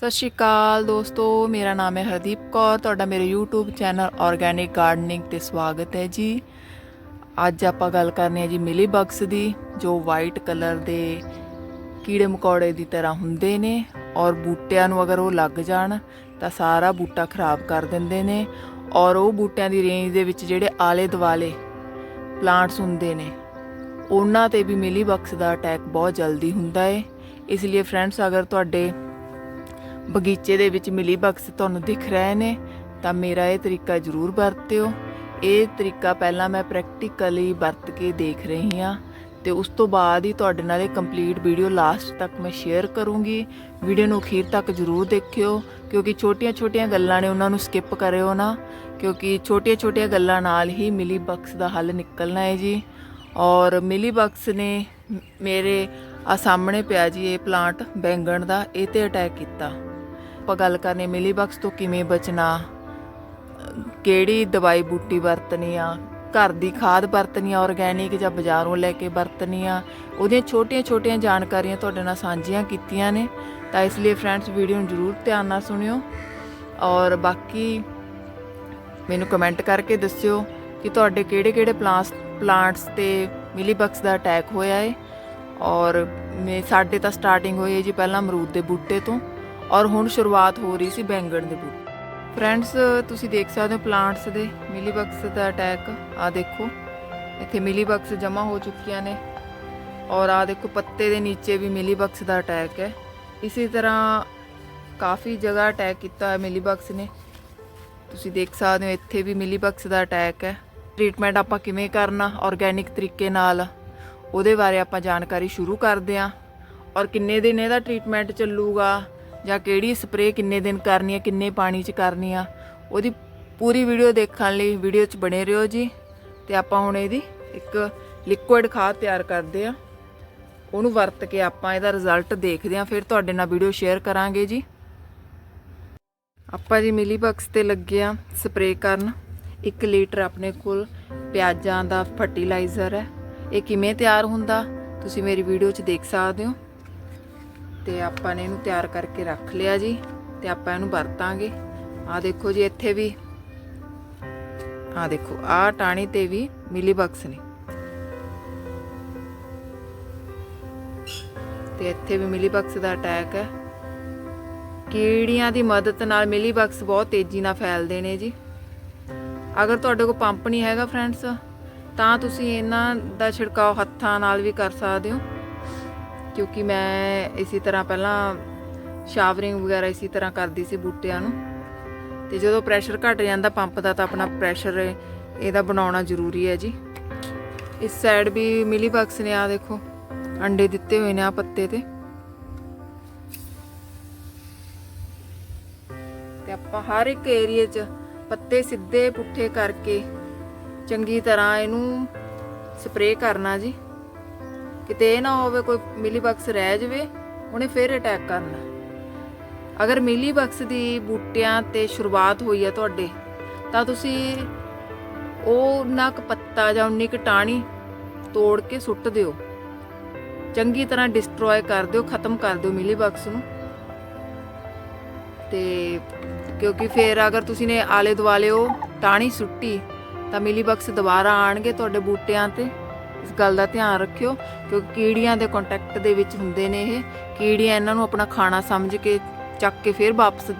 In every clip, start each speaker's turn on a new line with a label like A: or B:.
A: ਸਤਿ ਸ਼੍ਰੀ ਅਕਾਲ ਦੋਸਤੋ, ਮੇਰਾ ਨਾਮ ਹੈ ਹਰਦੀਪ ਕੌਰ, ਤੁਹਾਡਾ ਮੇਰੇ YouTube ਚੈਨਲ ਆਰਗੈਨਿਕ ਗਾਰਡਨਿੰਗ ਤੇ ਸਵਾਗਤ ਹੈ ਜੀ। ਅੱਜ ਆਪਾਂ ਗੱਲ ਕਰਨੀ ਹੈ ਜੀ ਮਿਲੀ ਬਗਸ ਦੀ, ਜੋ ਵਾਈਟ ਕਲਰ ਦੇ ਕੀੜੇ ਮਕੌੜੇ ਦੀ ਤਰ੍ਹਾਂ ਹੁੰਦੇ ਨੇ ਔਰ ਬੂਟਿਆਂ ਨੂੰ ਅਗਰ ਉਹ ਲੱਗ ਜਾਣ ਤਾਂ ਸਾਰਾ ਬੂਟਾ ਖਰਾਬ ਕਰ ਦਿੰਦੇ ਨੇ ਔਰ ਉਹ ਬੂਟਿਆਂ ਦੀ ਰੇਂਜ ਦੇ ਵਿੱਚ ਜਿਹੜੇ ਆਲੇ ਦੁਆਲੇ ਪਲਾਂਟਸ ਹੁੰਦੇ ਨੇ, ਉਹਨਾਂ ਤੇ ਵੀ ਮਿਲੀ ਬਗਸ ਦਾ ਅਟੈਕ ਬਹੁਤ ਜਲਦੀ ਹੁੰਦਾ ਹੈ ਇਸ ਲਈ ਫਰੈਂਡਸ ਅਗਰ ਤੁਹਾਡੇ ਬਗੀਚੇ ਦੇ ਵਿੱਚ ਮਿਲੀ ਬਗਸ ਤੁਹਾਨੂੰ ਦਿਖ ਰਹੇ ਨੇ, ਤਾਂ ਮੇਰਾ ਇਹ ਤਰੀਕਾ ਜ਼ਰੂਰ ਵਰਤਿਓ। ਇਹ ਤਰੀਕਾ ਪਹਿਲਾਂ ਮੈਂ ਪ੍ਰੈਕਟੀਕਲੀ ਵਰਤ ਕੇ ਦੇਖ ਰਹੀ ਹਾਂ ਤੇ ਉਸ ਤੋਂ ਬਾਅਦ ਹੀ ਤੁਹਾਡੇ ਨਾਲ ਇਹ ਕੰਪਲੀਟ ਵੀਡੀਓ ਲਾਸਟ ਤੱਕ ਮੈਂ ਸ਼ੇਅਰ ਕਰੂੰਗੀ। ਵੀਡੀਓ ਨੂੰ ਅਖੀਰ ਤੱਕ ਜ਼ਰੂਰ ਦੇਖਿਓ, ਕਿਉਂਕਿ ਛੋਟੀਆਂ-ਛੋਟੀਆਂ ਗੱਲਾਂ ਨੇ ਉਹਨਾਂ ਨੂੰ ਸਕਿਪ ਕਰਿਓ ਨਾ, ਕਿਉਂਕਿ ਛੋਟੀਆਂ-ਛੋਟੀਆਂ ਗੱਲਾਂ ਨਾਲ ਹੀ ਮਿਲੀ ਬਗਸ ਦਾ ਹੱਲ ਨਿਕਲਣਾ ਹੈ ਜੀ। ਔਰ ਮਿਲੀ ਬਗਸ ਨੇ ਮੇਰੇ ਆ ਸਾਹਮਣੇ ਪਿਆ ਜੀ ਇਹ ਪਲਾਂਟ ਬੈਂਗਣ ਦਾ, ਇਹ ਤੇ ਅਟੈਕ ਕੀਤਾ। ਆਪਾਂ ਗੱਲ ਕਰਨੀ ਮਿਲੀ ਬਗਸ ਤੋਂ ਕਿਵੇਂ ਬਚਣਾ, ਕਿਹੜੀ ਦਵਾਈ ਬੂਟੀ ਵਰਤਣੀ ਆ, ਘਰ ਦੀ ਖਾਦ ਵਰਤਣੀ ਆ ਆਰਗੈਨਿਕ ਜਾਂ ਬਾਜ਼ਾਰੋਂ ਲੈ ਕੇ ਵਰਤਣੀ ਆ, ਉਹਦੀਆਂ ਛੋਟੀਆਂ-ਛੋਟੀਆਂ ਜਾਣਕਾਰੀਆਂ ਤੁਹਾਡੇ ਨਾਲ ਸਾਂਝੀਆਂ ਕੀਤੀਆਂ ਨੇ, ਤਾਂ ਇਸ ਲਈ ਫਰੈਂਡਸ ਵੀਡੀਓ ਨੂੰ ਜ਼ਰੂਰ ਧਿਆਨ ਨਾਲ ਸੁਣਿਓ, ਔਰ ਬਾਕੀ ਮੈਨੂੰ ਕਮੈਂਟ ਕਰਕੇ ਦੱਸਿਓ ਕਿ ਤੁਹਾਡੇ ਕਿਹੜੇ-ਕਿਹੜੇ ਪਲਾਂਟਸ ਪਲਾਂਟਸ ਤੇ ਮਿਲੀਬਕਸ ਦਾ ਅਟੈਕ ਹੋਇਆ ਹੈ ਔਰ ਮੇ, ਸਾਡੇ ਤਾਂ ਸਟਾਰਟਿੰਗ ਹੋਈ ਹੈ ਜੀ ਪਹਿਲਾਂ ਅਮਰੂਦ ਦੇ ਬੂਟੇ ਤੋਂ ਔਰ ਹੁਣ ਸ਼ੁਰੂਆਤ ਹੋ ਰਹੀ ਸੀ ਬੈਂਗਣ ਦੇ ਬੂਟੇ ਫਰੈਂਡਸ ਤੁਸੀਂ ਦੇਖ ਸਕਦੇ ਹੋ ਪਲਾਂਟਸ ਦੇ ਮਿਲੀਬਗਸ ਦਾ ਅਟੈਕ ਆ ਦੇਖੋ, ਇੱਥੇ ਮਿਲੀ ਬਗਸ ਜਮ੍ਹਾਂ ਹੋ ਚੁੱਕੀਆਂ ਨੇ। ਔਰ ਆ ਦੇਖੋ, ਪੱਤੇ ਦੇ ਨੀਚੇ ਵੀ ਮਿਲੀਬਗਸ ਦਾ ਅਟੈਕ ਹੈ। ਇਸੇ ਤਰ੍ਹਾਂ ਕਾਫੀ ਜਗ੍ਹਾ ਅਟੈਕ ਕੀਤਾ ਹੈ ਮਿਲੀਬਗਸ ਨੇ। ਤੁਸੀਂ ਦੇਖ ਸਕਦੇ ਹੋ, ਇੱਥੇ ਵੀ ਮਿਲੀਬਗਸ ਦਾ ਅਟੈਕ ਹੈ। ਟ੍ਰੀਟਮੈਂਟ ਆਪਾਂ ਕਿਵੇਂ ਕਰਨਾ ਆਰਗੈਨਿਕ ਤਰੀਕੇ ਨਾਲ, ਉਹਦੇ ਬਾਰੇ ਆਪਾਂ ਜਾਣਕਾਰੀ ਸ਼ੁਰੂ ਕਰਦੇ ਹਾਂ। ਔਰ ਕਿੰਨੇ ਦਿਨ ਇਹਦਾ ਟ੍ਰੀਟਮੈਂਟ ਚੱਲੂਗਾ ਜਾਂ ਕਿਹੜੀ ਸਪਰੇਅ ਕਿੰਨੇ ਦਿਨ ਕਰਨੀ ਹੈ ਕਿੰਨੇ ਪਾਣੀ 'ਚ ਕਰਨੀ ਆ, ਉਹਦੀ ਪੂਰੀ ਵੀਡੀਓ ਦੇਖਣ ਲਈ ਵੀਡੀਓ 'ਚ ਬਣੇ ਰਹੋ ਜੀ। ਤੇ ਆਪਾਂ ਹੁਣ ਇਹਦੀ ਇੱਕ ਲਿਕੁਇਡ ਖਾਦ ਤਿਆਰ ਕਰਦੇ ਆ। ਉਹਨੂੰ ਵਰਤ ਕੇ ਆਪਾਂ ਇਹਦਾ ਰਿਜ਼ਲਟ ਦੇਖਦੇ ਆ, ਫਿਰ ਤੁਹਾਡੇ ਨਾਲ ਵੀਡੀਓ ਸ਼ੇਅਰ ਕਰਾਂਗੇ ਜੀ। ਆਪਾਂ ਜੀ ਮਿਲੀ ਬਕਸ ਤੇ ਲੱਗੇ ਆ ਸਪਰੇਅ ਕਰਨ। 1 ਲੀਟਰ ਆਪਣੇ ਕੋਲ ਪਿਆਜ਼ਾਂ ਦਾ ਫਰਟੀਲਾਈਜ਼ਰ ਹੈ। ਇਹ ਕਿਵੇਂ ਤਿਆਰ ਹੁੰਦਾ, ਤੁਸੀਂ ਮੇਰੀ ਵੀਡੀਓ 'ਚ ਦੇਖ ਸਕਦੇ ਹੋ। ਤੇ ਆਪਾਂ ਨੇ ਇਹਨੂੰ ਤਿਆਰ ਕਰਕੇ ਰੱਖ ਲਿਆ ਜੀ ਤੇ ਆਪਾਂ ਇਹਨੂੰ ਵਰਤਾਂਗੇ। ਆ ਦੇਖੋ ਜੀ, ਇੱਥੇ ਵੀ ਆ ਦੇਖੋ ਆ ਟਾਣੀ ਤੇ ਵੀ ਮਿਲੀ ਬਕਸ ਨੇ। ਤੇ ਇੱਥੇ ਵੀ ਮਿਲੀ ਬਕਸ ਦਾ ਅਟੈਕ ਹੈ। ਕੀੜੀਆਂ ਦੀ ਮਦਦ ਨਾਲ ਮਿਲੀ ਬਕਸ ਬਹੁਤ ਤੇਜ਼ੀ ਨਾਲ ਫੈਲਦੇ ਨੇ ਜੀ। ਅਗਰ ਤੁਹਾਡੇ ਕੋਲ ਪੰਪ ਨਹੀਂ ਹੈਗਾ ਫਰੈਂਡਸ, ਤਾਂ ਤੁਸੀਂ ਇਹਨਾਂ ਦਾ ਛਿੜਕਾਅ ਹੱਥਾਂ ਨਾਲ ਵੀ ਕਰ ਸਕਦੇ ਹੋ। ਕਿਉਂਕਿ ਮੈਂ ਇਸੇ ਤਰ੍ਹਾਂ ਪਹਿਲਾਂ ਸ਼ਾਵਰਿੰਗ ਵਗੈਰਾ ਇਸੇ ਤਰ੍ਹਾਂ ਕਰਦੀ ਸੀ ਬੂਟਿਆਂ ਨੂੰ। ਤੇ ਜਦੋਂ ਪ੍ਰੈਸ਼ਰ ਘਟ ਜਾਂਦਾ ਪੰਪ ਦਾ ਤਾਂ ਆਪਣਾ ਪ੍ਰੈਸ਼ਰ ਇਹਦਾ ਬਣਾਉਣਾ ਜ਼ਰੂਰੀ ਹੈ ਜੀ। ਇਸ ਸਾਈਡ ਵੀ ਮਿਲੀ ਬਕਸ ਨੇ ਆ ਦੇਖੋ, ਅੰਡੇ ਦਿੱਤੇ ਹੋਏ ਨੇ ਆ ਪੱਤੇ ਤੇ। ਤੇ ਆਪਾਂ ਹਰ ਇੱਕ ਏਰੀਏ 'ਚ ਪੱਤੇ ਸਿੱਧੇ ਪੁੱਠੇ ਕਰਕੇ ਚੰਗੀ ਤਰ੍ਹਾਂ ਇਹਨੂੰ ਸਪਰੇਅ ਕਰਨਾ ਜੀ। ਕਿਤੇ ਇਹ ਨਾ ਹੋਵੇ ਕੋਈ ਮਿਲੀ ਬਕਸ ਰਹਿ ਜਾਵੇ, ਉਹਨੇ ਫਿਰ ਅਟੈਕ ਕਰਨਾ। ਅਗਰ ਮਿਲੀ ਬਕਸ ਦੀ ਬੂਟਿਆਂ ਤੇ ਸ਼ੁਰੂਆਤ ਹੋਈ ਹੈ ਤੁਹਾਡੇ, ਤਾਂ ਤੁਸੀਂ ਉਹ ਨਾ ਕੁ ਪੱਤਾ ਜਾਂ ਉਨੀ ਕੁ ਟਾਣੀ ਤੋੜ ਕੇ ਸੁੱਟ ਦਿਓ। ਚੰਗੀ ਤਰ੍ਹਾਂ ਡਿਸਟਰੋਏ ਕਰ ਦਿਓ, ਖਤਮ ਕਰ ਦਿਓ ਮਿਲੀ ਬਕਸ ਨੂੰ। ਤੇ ਕਿਉਂਕਿ ਫਿਰ ਅਗਰ ਤੁਸੀਂ ਨੇ ਆਲੇ ਦੁਆਲੇ ਉਹ ਟਾਣੀ ਸੁੱਟੀ, ਤਾਂ ਮਿਲੀ ਬਕਸ ਦੁਬਾਰਾ ਆਣਗੇ ਤੁਹਾਡੇ ਬੂਟਿਆਂ ਤੇ। ਇਸ ਗੱਲ ਦਾ ਧਿਆਨ ਰੱਖਿਓ, ਕਿਉਂਕਿ ਕੀੜੀਆਂ ਦੇ ਕੰਟੈਕਟ ਦੇ ਵਿੱਚ ਹੁੰਦੇ ਨੇ ਇਹ। ਕੀੜੀਆਂ ਇਹਨਾਂ ਨੂੰ ਆਪਣਾ ਖਾਣਾ ਸਮਝ ਕੇ ਚੱਕ ਕੇ ਫਿਰ ਵਾਪਸ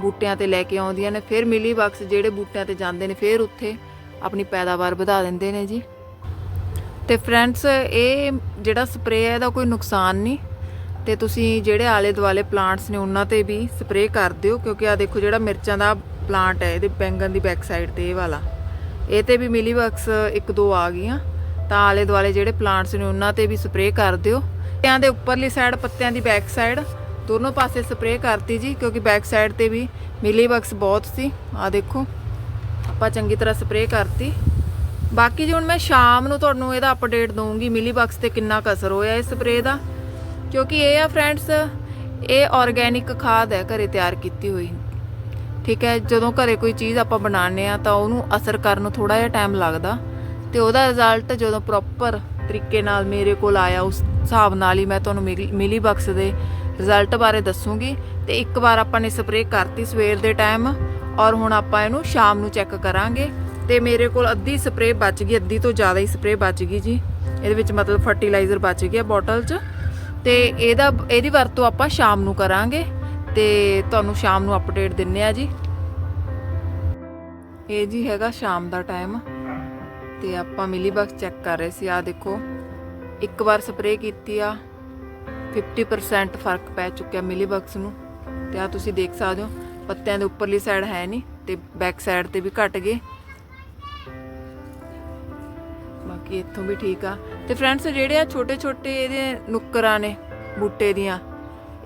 A: ਬੂਟਿਆਂ ਤੇ ਲੈ ਕੇ ਆਉਂਦੀਆਂ ਨੇ, ਫਿਰ ਮਿਲੀ ਬਕਸ ਜਿਹੜੇ ਬੂਟਿਆਂ ਤੇ ਜਾਂਦੇ ਨੇ, ਫਿਰ ਉੱਥੇ ਆਪਣੀ ਪੈਦਾਵਾਰ ਵਧਾ ਦਿੰਦੇ ਨੇ ਜੀ। ਤੇ ਫਰੈਂਡਸ ਇਹ ਜਿਹੜਾ ਸਪਰੇਅ ਹੈ ਇਹਦਾ ਕੋਈ ਨੁਕਸਾਨ ਨਹੀਂ। ਤੇ ਤੁਸੀਂ ਜਿਹੜੇ ਆਲੇ ਦੁਆਲੇ ਪਲਾਂਟਸ ਨੇ, ਉਹਨਾਂ ਤੇ ਵੀ ਸਪਰੇਅ ਕਰ ਦਿਓ, ਕਿਉਂਕਿ ਆ ਦੇਖੋ ਜਿਹੜਾ ਮਿਰਚਾਂ ਦਾ ਪਲਾਂਟ ਹੈ, ਇਹਦੇ ਬੈਂਗਨ ਦੀ ਬੈਕ ਸਾਈਡ ਤੇ ਇਹ ਵਾਲਾ। ਇਹ ਤੇ ਵੀ ਮਿਲੀਬਕਸ ਇੱਕ ਦੋ ਆ ਗਈਆਂ। ਤਾਂ ਆਲੇ ਦੁਆਲੇ ਜਿਹੜੇ ਪਲਾਂਟਸ ਨੇ ਉਹਨਾਂ ਤੇ ਵੀ ਸਪਰੇਅ ਕਰ ਦਿਓ। ਪੱਤਿਆਂ ਦੇ ਉੱਪਰਲੀ ਸਾਈਡ, ਪੱਤਿਆਂ ਦੀ ਬੈਕ ਸਾਈਡ ਦੋਨੋਂ ਪਾਸੇ ਸਪਰੇਅ ਕਰਤੀ ਜੀ, ਕਿਉਂਕਿ ਬੈਕ ਸਾਈਡ ਤੇ ਵੀ ਮਿਲੀ ਬਕਸ ਬਹੁਤ ਸੀ। ਆ ਦੇਖੋ, ਆਪਾਂ ਚੰਗੀ ਤਰ੍ਹਾਂ ਸਪਰੇਅ ਕਰਤੀ। ਬਾਕੀ ਜੀ ਹੁਣ ਮੈਂ ਸ਼ਾਮ ਨੂੰ ਤੁਹਾਨੂੰ ਇਹਦਾ ਅਪਡੇਟ ਦਊਂਗੀ, ਮਿਲੀ ਬਕਸ ਤੇ ਕਿੰਨਾ ਕਸਰ ਹੋਇਆ ਇਸ ਸਪਰੇਅ ਦਾ। ਕਿਉਂਕਿ ਇਹ ਆ ਫਰੈਂਡਸ, ਇਹ ਆਰਗੈਨਿਕ ਖਾਦ ਹੈ ਘਰੇ ਤਿਆਰ ਕੀਤੀ ਹੋਈ। ਠੀਕ ਹੈ, ਜਦੋਂ ਘਰੇ ਕੋਈ ਚੀਜ਼ ਆਪਾਂ ਬਣਾਉਂਦੇ ਆ ਤਾਂ ਉਹਨੂੰ ਅਸਰ ਕਰਨ ਨੂੰ ਥੋੜਾ ਜਿਹਾ ਟਾਈਮ ਲੱਗਦਾ। ਤੇ ਉਹਦਾ ਰਿਜ਼ਲਟ ਜਦੋਂ ਪ੍ਰੋਪਰ ਤਰੀਕੇ ਨਾਲ ਮੇਰੇ ਕੋਲ ਆਇਆ, ਉਸ ਹਿਸਾਬ ਨਾਲ ਹੀ ਮੈਂ ਤੁਹਾਨੂੰ ਮਿਲੀ- ਮਿਲੀ ਬਕਸ ਦੇ ਰਿਜ਼ਲਟ ਬਾਰੇ ਦੱਸੂਗੀ। ਤੇ ਇੱਕ ਵਾਰ ਆਪਾਂ ਨੇ ਸਪਰੇਅ ਕਰਤੀ ਸਵੇਰ ਦੇ ਟਾਈਮ ਔਰ ਹੁਣ ਆਪਾਂ ਇਹਨੂੰ ਸ਼ਾਮ ਨੂੰ ਚੈੱਕ ਕਰਾਂਗੇ। ਤੇ ਮੇਰੇ ਕੋਲ ਅੱਧੀ ਸਪਰੇਅ ਬਚ ਗਈ, ਅੱਧੀ ਤੋਂ ਜ਼ਿਆਦਾ ਹੀ ਸਪਰੇਅ ਬਚ ਗਈ ਜੀ। ਇਹਦੇ ਵਿੱਚ ਮਤਲਬ ਫਰਟੀਲਾਈਜ਼ਰ ਬਚ ਗਿਆ ਬੋਟਲ 'ਚ। ਤੇ ਇਹਦਾ, ਇਹਦੀ ਵਰਤੋਂ ਆਪਾਂ ਸ਼ਾਮ ਨੂੰ ਕਰਾਂਗੇ। ਤੇ ਤੁਹਾਨੂੰ ਸ਼ਾਮ ਨੂੰ ਅਪਡੇਟ ਦਿੰਨੇ ਆ ਜੀ। ਇਹ ਜੀ ਹੈਗਾ ਸ਼ਾਮ ਦਾ ਟਾਈਮ ਤੇ ਆਪਾਂ ਮਿਲੀ ਬਕਸ ਚੈੱਕ ਕਰ ਰਹੇ ਸੀ ਆ ਦੇਖੋ। ਇੱਕ ਵਾਰ ਸਪਰੇਅ ਕੀਤੀ ਆ 50% ਫ਼ਰਕ ਪੈ ਚੁੱਕਿਆ ਮਿਲੀ ਬਕਸ ਨੂੰ। ਤੇ ਆ ਤੁਸੀਂ ਦੇਖ ਸਕਦੇ ਹੋ, ਪੱਤਿਆਂ ਦੇ ਉੱਪਰਲੀ ਸਾਈਡ ਹੈ ਨਹੀਂ, ਤੇ ਬੈਕ ਸਾਈਡ ਤੇ ਵੀ ਘਟ ਗਏ। ਬਾਕੀ ਇੱਥੋਂ ਵੀ ਠੀਕ ਆ। ਤੇ ਫਰੈਂਡਸ ਜਿਹੜੇ ਆ ਛੋਟੇ ਛੋਟੇ ਇਹਦੇ ਨੁੱਕਰਾਂ ਨੇ, ਬੂਟੇ ਦੀਆਂ,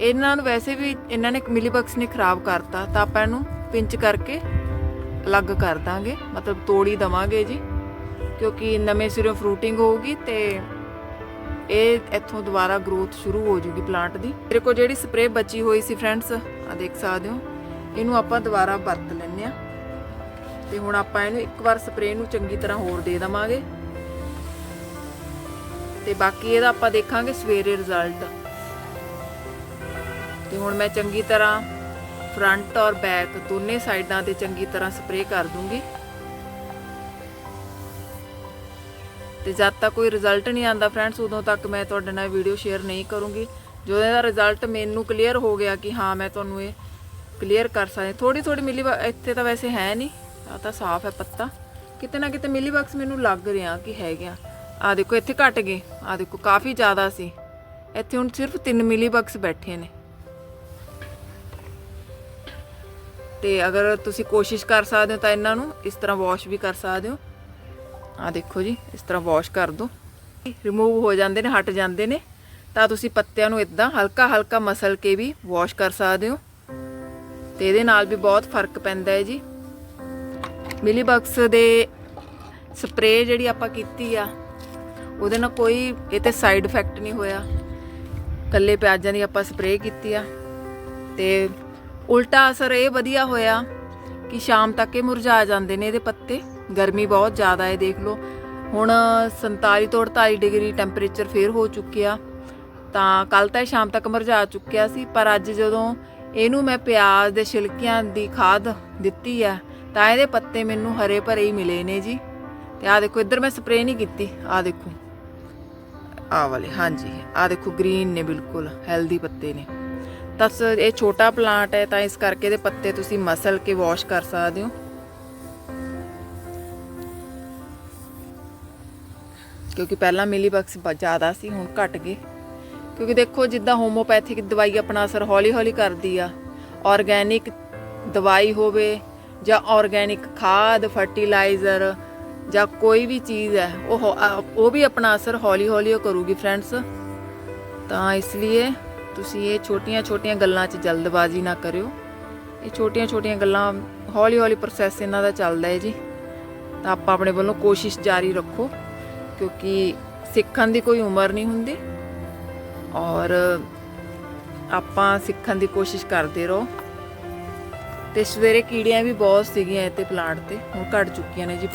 A: ਇਹਨਾਂ ਨੂੰ ਵੈਸੇ ਵੀ ਇਹਨਾਂ ਨੇ ਮਿਲੀ ਬਕਸ ਨੇ ਖਰਾਬ ਕਰਤਾ, ਤਾਂ ਆਪਾਂ ਇਹਨੂੰ ਪਿੰਚ ਕਰਕੇ ਅਲੱਗ ਕਰ ਦਾਂਗੇ, ਮਤਲਬ ਤੋੜੀ ਦਵਾਂਗੇ ਜੀ। ਕਿਉਂਕਿ ਨਵੇਂ ਸਿਰੋਂ ਫਰੂਟਿੰਗ ਹੋਊਗੀ ਤੇ ਇਹ ਇੱਥੋਂ ਦੁਬਾਰਾ ਗਰੋਥ ਸ਼ੁਰੂ ਹੋ ਜੂਗੀ ਪਲਾਂਟ ਦੀ। ਮੇਰੇ ਕੋਲ ਜਿਹੜੀ ਸਪਰੇਅ ਬਚੀ ਹੋਈ ਸੀ ਫਰੈਂਡਸ ਆ ਦੇਖ ਸਕਦੇ ਹੋ। ਇਹਨੂੰ ਆਪਾਂ ਦੁਬਾਰਾ ਵਰਤ ਲੈਂਦੇ ਆ ਤੇ ਹੁਣ ਆਪਾਂ ਇਹਨੂੰ ਇੱਕ ਵਾਰ ਸਪਰੇਅ ਨੂੰ ਚੰਗੀ ਤਰ੍ਹਾਂ ਹੋਰ ਦੇ ਦਵਾਂਗੇ। ਤੇ ਬਾਕੀ ਇਹਦਾ ਆਪਾਂ ਦੇਖਾਂਗੇ ਸਵੇਰੇ ਰਿਜ਼ਲਟ ਤੇ ਹੁਣ ਮੈਂ ਚੰਗੀ ਤਰ੍ਹਾਂ ਫਰੰਟ ਔਰ ਬੈਕ ਦੋਨੇ ਸਾਈਡਾਂ ਤੇ ਚੰਗੀ ਤਰ੍ਹਾਂ ਸਪਰੇਅ ਕਰ ਦੂੰਗੀ। ਤੇ ਜਦ ਤੱਕ ਕੋਈ ਰਿਜ਼ਲਟ ਨਹੀਂ ਆਂਦਾ ਫਰੈਂਡਸ ਉਦੋਂ ਤੱਕ ਮੈਂ ਤੁਹਾਡੇ ਨਾਲ ਵੀਡੀਓ ਸ਼ੇਅਰ ਨਹੀਂ ਕਰੂੰਗੀ। ਜਦੋਂ ਇਹਦਾ ਰਿਜ਼ਲਟ ਮੈਨੂੰ ਕਲੀਅਰ ਹੋ ਗਿਆ ਕਿ ਹਾਂ, ਮੈਂ ਤੁਹਾਨੂੰ ਇਹ ਕਲੀਅਰ ਕਰ ਸਕਦੀ ਥੋੜੀ ਥੋੜੀ ਮਿਲੀ ਬਗ- ਇੱਥੇ ਤਾਂ ਵੈਸੇ ਹੈ ਨਹੀਂ ਆ ਤਾਂ ਸਾਫ਼ ਹੈ ਪੱਤਾ। ਕਿਤੇ ਨਾ ਕਿਤੇ ਮਿਲੀ ਬਕਸ ਮੈਨੂੰ ਲੱਗ ਰਿਹਾ ਕਿ ਹੈ ਗਿਆ ਆ ਦੇਖੋ, ਇੱਥੇ ਘਟ ਗਏ। ਆ ਦੇਖੋ, ਕਾਫੀ ਜ਼ਿਆਦਾ ਸੀ। ਇੱਥੇ ਹੁਣ ਸਿਰਫ 3 ਮਿਲੀ ਬਕਸ ਬੈਠੇ ਨੇ। ਤੇ ਅਗਰ ਤੁਸੀਂ ਕੋਸ਼ਿਸ਼ ਕਰ ਸਕਦੇ ਹੋ ਤਾਂ ਇਹਨਾਂ ਨੂੰ ਇਸ ਤਰ੍ਹਾਂ ਵਾਸ਼ ਵੀ ਕਰ ਸਕਦੇ ਹੋ। ਆ ਦੇਖੋ ਜੀ, ਇਸ ਤਰ੍ਹਾਂ ਵਾਸ਼ ਕਰ ਦੋ। ਰਿਮੂਵ ਹੋ ਜਾਂਦੇ ਨੇ, ਹਟ ਜਾਂਦੇ ਨੇ। ਤਾਂ ਤੁਸੀਂ ਪੱਤਿਆਂ ਨੂੰ ਇਦਾਂ ਹਲਕਾ ਹਲਕਾ ਮਸਲ ਕੇ ਵੀ ਵਾਸ਼ ਕਰ ਸਕਦੇ ਹੋ। ਤੇ ਇਹਦੇ ਨਾਲ ਵੀ ਬਹੁਤ ਫ਼ਰਕ ਪੈਂਦਾ ਹੈ ਜੀ। ਮਿਲੀ ਬਕਸ ਦੇ ਸਪਰੇਅ ਜਿਹੜੀ ਆਪਾਂ ਕੀਤੀ ਆ, ਉਹਦੇ ਨਾਲ ਕੋਈ ਇਹ ਤੇ ਸਾਈਡ ਇਫੈਕਟ ਨਹੀਂ ਹੋਇਆ। ਕੱਲੇ ਪਿਆਜ਼ਾਂ ਦੀ ਆਪਾਂ ਸਪਰੇਅ ਕੀਤੀ ਆ। ਤੇ ਉਲਟਾ ਅਸਰ ਇਹ ਵਧੀਆ ਹੋਇਆ ਕਿ ਸ਼ਾਮ ਤੱਕ ਇਹ ਮੁਰਝਾ ਜਾਂਦੇ ਨੇ ਇਹਦੇ ਪੱਤੇ। ਗਰਮੀ ਬਹੁਤ ਜ਼ਿਆਦਾ ਹੈ, ਦੇਖ ਲਓ। ਹੁਣ 47 ਤੋਂ 48 ਡਿਗਰੀ ਟੈਂਪਰੇਚਰ ਫੇਰ ਹੋ ਚੁੱਕਿਆ। ਤਾਂ ਕੱਲ ਤਾਂ ਇਹ ਸ਼ਾਮ ਤੱਕ ਮਰਝਾ ਚੁੱਕਿਆ ਸੀ, ਪਰ ਅੱਜ ਜਦੋਂ ਇਹਨੂੰ ਮੈਂ ਪਿਆਜ਼ ਦੇ ਛਿਲਕਿਆਂ ਦੀ ਖਾਦ ਦਿੱਤੀ ਆ ਤਾਂ ਇਹਦੇ ਪੱਤੇ ਮੈਨੂੰ ਹਰੇ ਭਰੇ ਹੀ ਮਿਲੇ ਨੇ ਜੀ। ਤੇ ਆ ਦੇਖੋ, ਇੱਧਰ ਮੈਂ ਸਪਰੇਅ ਨਹੀਂ ਕੀਤੀ ਆ ਦੇਖੋ। ਆ ਵਾਲੇ, ਹਾਂਜੀ ਆ ਦੇਖੋ, ਗ੍ਰੀਨ ਨੇ ਬਿਲਕੁਲ, ਹੈਲਦੀ ਪੱਤੇ ਨੇ। ਤਾਂ ਸ- ਇਹ ਛੋਟਾ ਪਲਾਂਟ ਹੈ, ਤਾਂ ਇਸ ਕਰਕੇ ਇਹਦੇ ਪੱਤੇ ਤੁਸੀਂ ਮਸਲ ਕੇ ਵਾਸ਼ ਕਰ ਸਕਦੇ ਹੋ। ਕਿਉਂਕਿ ਪਹਿਲਾਂ ਮਿਲੀਬਕਸ ਜ਼ਿਆਦਾ ਸੀ, ਹੁਣ ਘਟ ਗਏ। ਕਿਉਂਕਿ ਦੇਖੋ, ਜਿੱਦਾਂ ਹੋਮੋਪੈਥਿਕ ਦਵਾਈ ਆਪਣਾ ਅਸਰ ਹੌਲੀ-ਹੌਲੀ ਕਰਦੀ ਆ। ਆਰਗੈਨਿਕ ਦਵਾਈ ਹੋਵੇ ਜਾਂ ਆਰਗੈਨਿਕ ਖਾਦ ਫਰਟੀਲਾਈਜ਼ਰ ਜਾਂ ਕੋਈ ਵੀ ਚੀਜ਼ ਹੈ, ਉਹ ਹੋ- ਉਹ ਵੀ ਆਪਣਾ ਅਸਰ ਹੌਲੀ-ਹੌਲੀ ਉਹ ਕਰੂਗੀ ਫਰੈਂਡਸ ਤਾਂ ਇਸ ਲਈ ਤੁਸੀਂ ਇਹ ਛੋਟੀਆਂ-ਛੋਟੀਆਂ ਗੱਲਾਂ 'ਚ ਜਲਦਬਾਜ਼ੀ ਨਾ ਕਰਿਓ। ਇਹ ਛੋਟੀਆਂ-ਛੋਟੀਆਂ ਗੱਲਾਂ ਹੌਲੀ-ਹੌਲੀ ਪ੍ਰੋਸੈਸ ਇਹਨਾਂ ਦਾ ਚੱਲਦਾ ਹੈ ਜੀ। ਤਾਂ ਆਪਾਂ ਆਪਣੇ ਵੱਲੋਂ ਕੋਸ਼ਿਸ਼ ਜਾਰੀ ਰੱਖੋ। ਕਿਉਂਕਿ ਸਿੱਖਣ ਦੀ ਕੋਈ ਉਮਰ ਨਹੀਂ ਹੁੰਦੀ। ਔਰ ਆਪਾਂ ਸਿੱਖਣ ਦੀ ਕੋਸ਼ਿਸ਼ ਕਰਦੇ ਰਹੋ। ਤੇ ਸਵੇਰੇ ਕੀੜੀਆਂ ਵੀ ਬਹੁਤ ਸੀਗੀਆਂ ਇੱਥੇ ਪਲਾਂਟ ਤੇ, ਹੁਣ ਘਟ ਚੁੱਕੀਆਂ ਨੇ ਜੀ।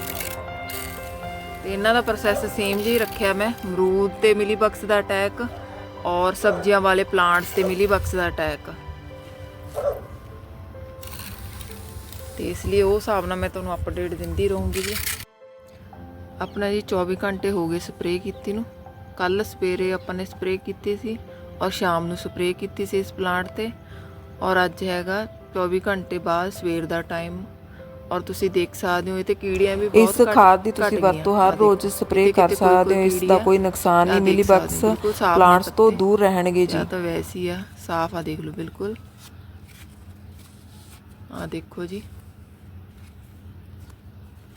A: ਤੇ ਇਹਨਾਂ ਦਾ ਪ੍ਰੋਸੈਸ ਸੇਮ ਜੀ ਰੱਖਿਆ ਮੈਂ, ਅਮਰੂਦ ਤੇ ਮਿਲੀ ਬਕਸ ਦਾ ਅਟੈਕ ਔਰ ਸਬਜ਼ੀਆਂ ਵਾਲੇ ਪਲਾਂਟਸ ਤੇ ਮਿਲੀ ਬਕਸ ਦਾ ਅਟੈਕ ਤੇ ਇਸ ਲਈ ਉਹ ਹਿਸਾਬ ਨਾਲ ਮੈਂ ਤੁਹਾਨੂੰ ਅਪਡੇਟ ਦਿੰਦੀ ਰਹੂੰਗੀ ਜੀ। ਆਪਣਾ ਜੀ 24 ਘੰਟੇ ਹੋ ਗਏ ਸਪਰੇਅ ਕੀਤੀ ਨੂੰ ਕੱਲ ਸਵੇਰੇ ਆਪਾਂ ਨੇ ਸਪਰੇਅ ਕੀਤੀ ਸੀ ਔਰ ਸ਼ਾਮ ਨੂੰ ਸਪਰੇਅ ਕੀਤੀ ਸੀ ਇਸ ਪਲਾਂਟ ਤੇ ਔਰ ਅੱਜ ਹੈਗਾ 24 ਘੰਟੇ ਬਾਅਦ ਸਵੇਰ ਦਾ ਟਾਈਮ ਔਰ ਤੁਸੀਂ ਦੇਖ ਸਕਦੇ ਹੋ ਇਹ ਤੇ ਕੀੜੀਆਂ ਵੀ ਬਹੁਤ
B: ਇਸ ਖਾਦ ਦੀ ਤੁਸੀਂ। ਵਰਤੋਂ ਹਰ ਰੋਜ਼ ਸਪਰੇਅ ਕਰ ਸਕਦੇ ਹੋ ਇਸ ਦਾ। ਕੋਈ ਨੁਕਸਾਨ ਨਹੀਂ ਮਿਲੀ ਬਕਸ ਪਲਾਂਟਸ ਤੋਂ। ਦੂਰ ਰਹਿਣਗੇ ਜੀ
A: ਤਾਂ ਵੈਸੀ ਆ ਸਾਫ਼ ਆ ਦੇਖ ਲਓ ਬਿਲਕੁਲ ਆ ਦੇਖੋ ਜੀ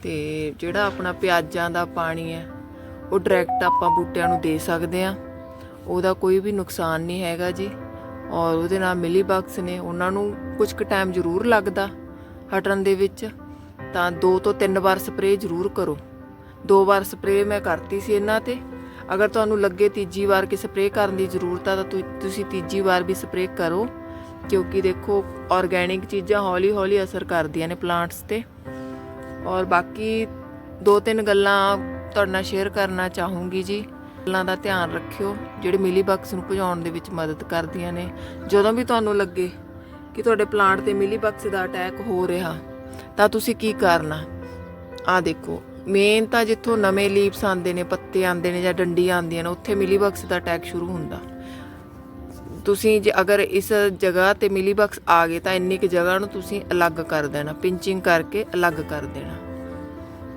A: ਤੇ ਜਿਹੜਾ ਆਪਣਾ ਪਿਆਜ਼ਾਂ ਦਾ ਪਾਣੀ ਹੈ, ਉਹ ਡਾਇਰੈਕਟ ਆਪਾਂ ਬੂਟਿਆਂ ਨੂੰ ਦੇ ਸਕਦੇ ਆ ਉਹਦਾ ਕੋਈ ਵੀ ਨੁਕਸਾਨ ਨਹੀਂ ਹੈਗਾ ਜੀ। ਔਰ ਉਹਦੇ ਨਾਲ ਮਿਲੀ ਬਗਸ ਨੇ, ਉਹਨਾਂ ਨੂੰ ਕੁਝ ਕੁ ਟਾਈਮ ਜ਼ਰੂਰ ਲੱਗਦਾ ਹਟਣ ਦੇ ਵਿੱਚ। ਤਾਂ ਦੋ ਤੋਂ ਤਿੰਨ ਵਾਰ ਸਪਰੇਅ ਜ਼ਰੂਰ ਕਰੋ। ਦੋ ਵਾਰ ਸਪਰੇਅ ਮੈਂ ਕਰਤੀ ਸੀ ਇਹਨਾਂ ਤੇ। ਅਗਰ ਤੁਹਾਨੂੰ ਲੱਗੇ ਤੀਜੀ ਵਾਰ ਕਿ ਸਪਰੇਅ ਕਰਨ ਦੀ ਜ਼ਰੂਰਤ ਆ, ਤਾਂ ਤੁਸੀਂ ਤੀਜੀ ਵਾਰ ਵੀ ਸਪਰੇਅ ਕਰੋ। ਕਿਉਂਕਿ ਦੇਖੋ ਆਰਗੈਨਿਕ ਚੀਜ਼ਾਂ ਹੌਲੀ-ਹੌਲੀ ਅਸਰ ਕਰਦੀਆਂ ਨੇ ਪਲਾਂਟਸ ਤੇ। ਔਰ ਬਾਕੀ ਦੋ ਤਿੰਨ ਗੱਲਾਂ ਤੁਹਾਡੇ ਨਾਲ ਸ਼ੇਅਰ ਕਰਨਾ ਚਾਹੂੰਗੀ ਜੀ। ਗੱਲਾਂ ਦਾ ਧਿਆਨ ਰੱਖਿਓ, ਜਿਹੜੇ ਮਿਲੀ ਬਗਸ ਨੂੰ ਭਜਾਉਣ ਦੇ ਵਿੱਚ ਮਦਦ ਕਰਦੀਆਂ ਨੇ। ਜਦੋਂ ਵੀ ਤੁਹਾਨੂੰ ਲੱਗੇ ਕਿ ਤੁਹਾਡੇ ਪਲਾਂਟ ਤੇ ਮਿਲੀ ਬਗਸ ਦਾ ਅਟੈਕ ਹੋ ਰਿਹਾ, ਤਾਂ ਤੁਸੀਂ ਕੀ ਕਰਨਾ? ਆ ਦੇਖੋ ਮੇਨ ਤਾਂ ਜਿੱਥੋਂ ਨਵੇਂ ਲੀਵਸ ਆਉਂਦੇ ਨੇ, ਪੱਤੇ ਆਉਂਦੇ ਨੇ ਜਾਂ ਡੰਡੀਆਂ ਆਉਂਦੀਆਂ ਨੇ, ਉੱਥੇ ਮਿਲੀ ਬਗਸ ਦਾ ਅਟੈਕ ਸ਼ੁਰੂ ਹੁੰਦਾ। ਤੁਸੀਂ ਜੇ ਅਗਰ ਇਸ ਜਗ੍ਹਾ ਤੇ ਮਿਲੀ ਬਗਸ ਆ ਗਏ ਤਾਂ ਇੰਨੀ ਕੁ ਜਗ੍ਹਾ ਨੂੰ ਤੁਸੀਂ ਅਲੱਗ ਕਰ ਦੇਣਾ, ਪਿੰਚਿੰਗ ਕਰਕੇ ਅਲੱਗ ਕਰ ਦੇਣਾ।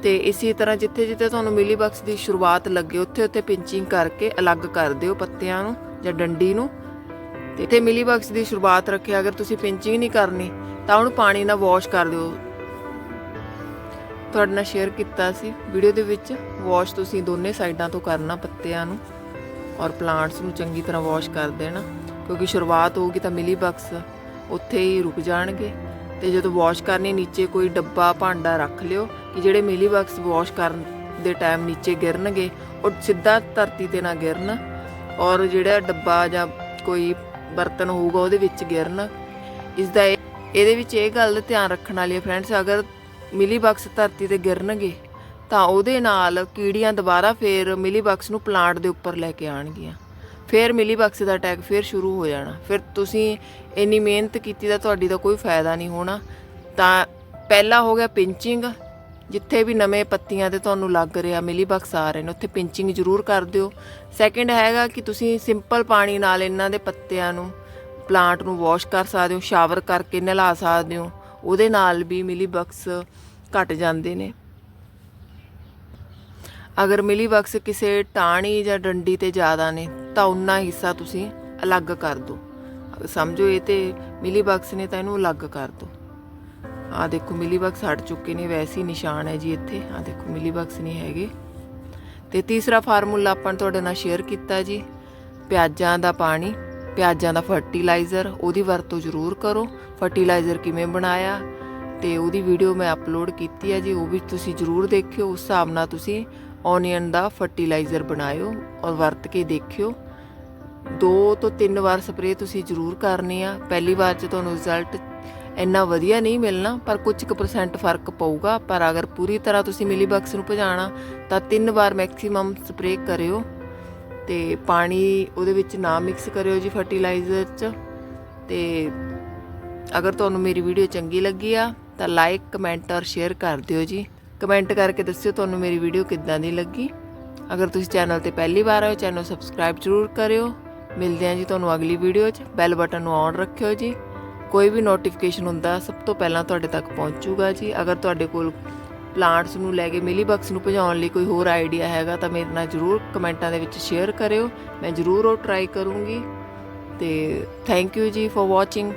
A: ਤੇ ਇਸੇ ਤਰ੍ਹਾਂ ਜਿੱਥੇ ਜਿੱਥੇ ਤੁਹਾਨੂੰ ਮਿਲੀ ਬਗਸ ਦੀ ਸ਼ੁਰੂਆਤ ਲੱਗੇ, ਉੱਥੇ ਉੱਥੇ ਪਿੰਚਿੰਗ ਕਰਕੇ ਅਲੱਗ ਕਰ ਦਿਓ ਪੱਤਿਆਂ ਨੂੰ ਜਾਂ ਡੰਡੀ ਨੂੰ। ਤੇ ਇੱਥੇ ਮਿਲੀ ਬਗਸ ਦੀ ਸ਼ੁਰੂਆਤ ਰੱਖਿਆ, ਅਗਰ ਤੁਸੀਂ ਪਿੰਚਿੰਗ ਨਹੀਂ ਕਰਨੀ ਤਾਂ ਉਹਨੂੰ ਪਾਣੀ ਨਾਲ ਵਾਸ਼ ਕਰ ਦਿਓ। ਤੁਹਾਡੇ ਨਾਲ ਸ਼ੇਅਰ ਕੀਤਾ ਸੀ, ਵੀਡੀਓ ਦੇ ਵਿੱਚ ਵਾਸ਼ ਤੁਸੀਂ ਦੋਨੇ ਸਾਈਡਾਂ ਤੋਂ ਕਰਨਾ ਪੱਤਿਆਂ ਨੂੰ ਔਰ ਪਲਾਂਟਸ ਨੂੰ ਚੰਗੀ ਤਰ੍ਹਾਂ ਵਾਸ਼ ਕਰ ਦੇਣਾ। ਕਿਉਂਕਿ ਸ਼ੁਰੂਆਤ ਹੋਊਗੀ ਤਾਂ ਮਿਲੀ ਬਗਸ ਉੱਥੇ ਹੀ ਰੁਕ ਜਾਣਗੇ। ਤੇ ਜਦੋਂ ਵਾਸ਼ ਕਰਨੀ ਨੀਚੇ ਕੋਈ ਡੱਬਾ ਭਾਂਡਾ ਰੱਖ ਲਿਓ ਕਿ ਜਿਹੜੇ ਮਿਲੀ ਬਗਸ ਵਾਸ਼ ਕਰਨ ਦੇ ਟਾਈਮ ਨੀਚੇ ਗਿਰਨਗੇ, ਉਹ ਸਿੱਧਾ ਧਰਤੀ ਤੇ ਨਾ ਗਿਰਨ। ਔਰ ਜਿਹੜਾ ਡੱਬਾ ਜਾਂ ਕੋਈ ਬਰਤਨ ਹੋਊਗਾ, ਉਹਦੇ ਵਿੱਚ ਗਿਰਨ। ਇਸ ਦਾ ਇਹ- ਇਹਦੇ ਵਿੱਚ ਇਹ ਗੱਲ ਦਾ ਧਿਆਨ ਰੱਖਣ ਵਾਲੀ ਹੈ ਫਰੈਂਡਸ ਅਗਰ ਮਿਲੀ ਬਕਸ ਧਰਤੀ ਤੇ ਗਿਰਨਗੇ, ਤਾਂ ਉਹਦੇ ਨਾਲ ਕੀੜੀਆਂ ਦੁਬਾਰਾ ਫੇਰ ਮਿਲੀ ਬਕਸ ਨੂੰ ਪਲਾਂਟ ਦੇ ਉੱਪਰ ਲੈ ਕੇ ਆਣਗੀਆਂ ਫਿਰ ਮਿਲੀ ਬਕਸ ਦਾ ਅਟੈਕ ਫਿਰ ਸ਼ੁਰੂ ਹੋ ਜਾਣਾ। ਫਿਰ ਤੁਸੀਂ ਇੰਨੀ ਮਿਹਨਤ ਕੀਤੀ ਤਾਂ ਤੁਹਾਡੀ ਦਾ ਕੋਈ ਫਾਇਦਾ ਨਹੀਂ ਹੋਣਾ। ਤਾਂ ਪਹਿਲਾ ਹੋ ਗਿਆ ਪਿੰਚਿੰਗ। ਜਿੱਥੇ ਵੀ ਨਵੇਂ ਪੱਤੀਆਂ ਤੇ ਤੁਹਾਨੂੰ ਲੱਗ ਰਿਹਾ ਮਿਲੀ ਬਕਸ ਆ ਰਹੇ ਨੇ, ਉੱਥੇ ਪਿੰਚਿੰਗ ਜ਼ਰੂਰ ਕਰ ਦਿਓ। ਸੈਕਿੰਡ ਹੈਗਾ ਕਿ ਤੁਸੀਂ ਸਿੰਪਲ ਪਾਣੀ ਨਾਲ ਇਹਨਾਂ ਦੇ ਪੱਤਿਆਂ ਨੂੰ ਪਲਾਂਟ ਨੂੰ ਵਾਸ਼ ਕਰ ਸਕਦੇ ਹੋ ਸ਼ਾਵਰ ਕਰਕੇ ਨਲਾ ਸਕਦੇ ਹੋ। ਉਹਦੇ ਨਾਲ ਵੀ ਮਿਲੀ ਬਕਸ ਘਟ ਜਾਂਦੇ ਨੇ। ਅਗਰ ਮਿਲੀ ਬਕਸ ਕਿਸੇ ਟਾਹਣੀ ਜਾਂ ਡੰਡੀ ਤੇ ਜ਼ਿਆਦਾ ਨੇ, ਤਾਂ ਉਨਾ ਹਿੱਸਾ ਤੁਸੀਂ ਅਲੱਗ ਕਰ ਦਿਓ। ਸਮਝੋ ਇਹ ਤੇ ਮਿਲੀ ਬਕਸ ਨੇ ਤਾਂ ਇਹਨੂੰ ਅਲੱਗ ਕਰ ਦਿਓ। ਆ ਦੇਖੋ, ਮਿਲੀ ਬਕਸ ਹਟ ਚੁੱਕੇ ਨੇ, ਵੈਸੇ ਹੀ ਨਿਸ਼ਾਨ ਹੈ ਜੀ ਇੱਥੇ। ਆ ਦੇਖੋ, ਮਿਲੀ ਬਕਸ ਨਹੀਂ ਹੈਗੇ। ਤੇ ਤੀਸਰਾ ਫਾਰਮੂਲਾ ਆਪਾਂ ਤੁਹਾਡੇ ਨਾਲ ਸ਼ੇਅਰ ਕੀਤਾ ਜੀ। ਪਿਆਜ਼ਾਂ ਦਾ ਪਾਣੀ, ਪਿਆਜ਼ਾਂ ਦਾ ਫਰਟੀਲਾਈਜ਼ਰ, ਉਹਦੀ ਵਰਤੋਂ ਜ਼ਰੂਰ ਕਰੋ। ਫਰਟੀਲਾਈਜ਼ਰ ਕਿਵੇਂ ਬਣਾਇਆ? ਤੇ ਉਹਦੀ ਵੀਡੀਓ ਮੈਂ ਅਪਲੋਡ ਕੀਤੀ ਹੈ ਜੀ, ਉਹ ਵੀ ਤੁਸੀਂ ਜ਼ਰੂਰ ਦੇਖਿਓ। ਉਸ ਹਿਸਾਬ ਨਾਲ ਤੁਸੀਂ ਓਨੀਅਨ ਦਾ ਫਰਟੀਲਾਈਜ਼ਰ ਬਣਾਇਓ ਔਰ ਵਰਤ ਕੇ ਦੇਖਿਓ। ਦੋ ਤੋਂ ਤਿੰਨ ਵਾਰ ਸਪਰੇਅ ਤੁਸੀਂ ਜ਼ਰੂਰ ਕਰਨੀ ਆ। ਪਹਿਲੀ ਵਾਰ 'ਚ ਤੁਹਾਨੂੰ ਰਿਜ਼ਲਟ ਇੰਨਾ ਵਧੀਆ ਨਹੀਂ ਮਿਲਣਾ, ਪਰ ਕੁਝ ਕੁ ਪਰਸੈਂਟ ਫ਼ਰਕ ਪਊਗਾ। ਪਰ ਅਗਰ ਪੂਰੀ ਤਰ੍ਹਾਂ ਤੁਸੀਂ ਮਿਲੀਬਕਸ ਨੂੰ ਭਜਾਣਾ, ਤਾਂ ਤਿੰਨ ਵਾਰ ਮੈਕਸਿਮਮ ਸਪਰੇਅ ਕਰਿਓ ਤੇ ਪਾਣੀ ਉਹਦੇ ਵਿੱਚ ਨਾ ਮਿਕਸ ਕਰਿਓ ਜੀ ਫਰਟੀਲਾਈਜ਼ਰ 'ਚ। ਤੇ ਅਗਰ ਤੁਹਾਨੂੰ ਮੇਰੀ ਵੀਡੀਓ ਚੰਗੀ ਲੱਗੀ ਆ, ਤਾਂ ਲਾਈਕ ਕਮੈਂਟ ਔਰ ਸ਼ੇਅਰ ਕਰ ਦਿਓ ਜੀ। ਕਮੈਂਟ ਕਰਕੇ ਦੱਸਿਓ ਤੁਹਾਨੂੰ ਮੇਰੀ ਵੀਡੀਓ ਕਿੱਦਾਂ ਦੀ ਲੱਗੀ। ਅਗਰ ਤੁਸੀਂ ਚੈਨਲ ਤੇ ਪਹਿਲੀ ਵਾਰ ਆਏ ਹੋ, ਚੈਨਲ ਸਬਸਕ੍ਰਾਈਬ ਜ਼ਰੂਰ ਕਰਿਓ। ਮਿਲਦੇ ਹਾਂ ਜੀ ਤੁਹਾਨੂੰ ਅਗਲੀ ਵੀਡੀਓ 'ਚ। ਬੈਲ ਬਟਨ ਨੂੰ ਔਨ ਰੱਖਿਓ ਜੀ। ਕੋਈ ਵੀ ਨੋਟੀਫਿਕੇਸ਼ਨ ਹੁੰਦਾ, ਸਭ ਤੋਂ ਪਹਿਲਾਂ ਤੁਹਾਡੇ ਤੱਕ ਪਹੁੰਚੂਗਾ ਜੀ। ਅਗਰ ਤੁਹਾਡੇ ਕੋਲ ਪਲਾਂਟਸ ਨੂੰ ਲੈ ਕੇ ਮਿਲੀ ਬਕਸ ਨੂੰ ਭਜਾਉਣ ਲਈ ਕੋਈ ਹੋਰ ਆਈਡੀਆ ਹੈਗਾ, ਤਾਂ ਮੇਰੇ ਨਾਲ ਜਰੂਰ ਕਮੈਂਟਾਂ ਦੇ ਵਿੱਚ ਸ਼ੇਅਰ ਕਰਿਓ। ਮੈਂ ਜਰੂਰ ਉਹ ਟਰਾਈ ਕਰੂੰਗੀ। ਤੇ thank you ji for watching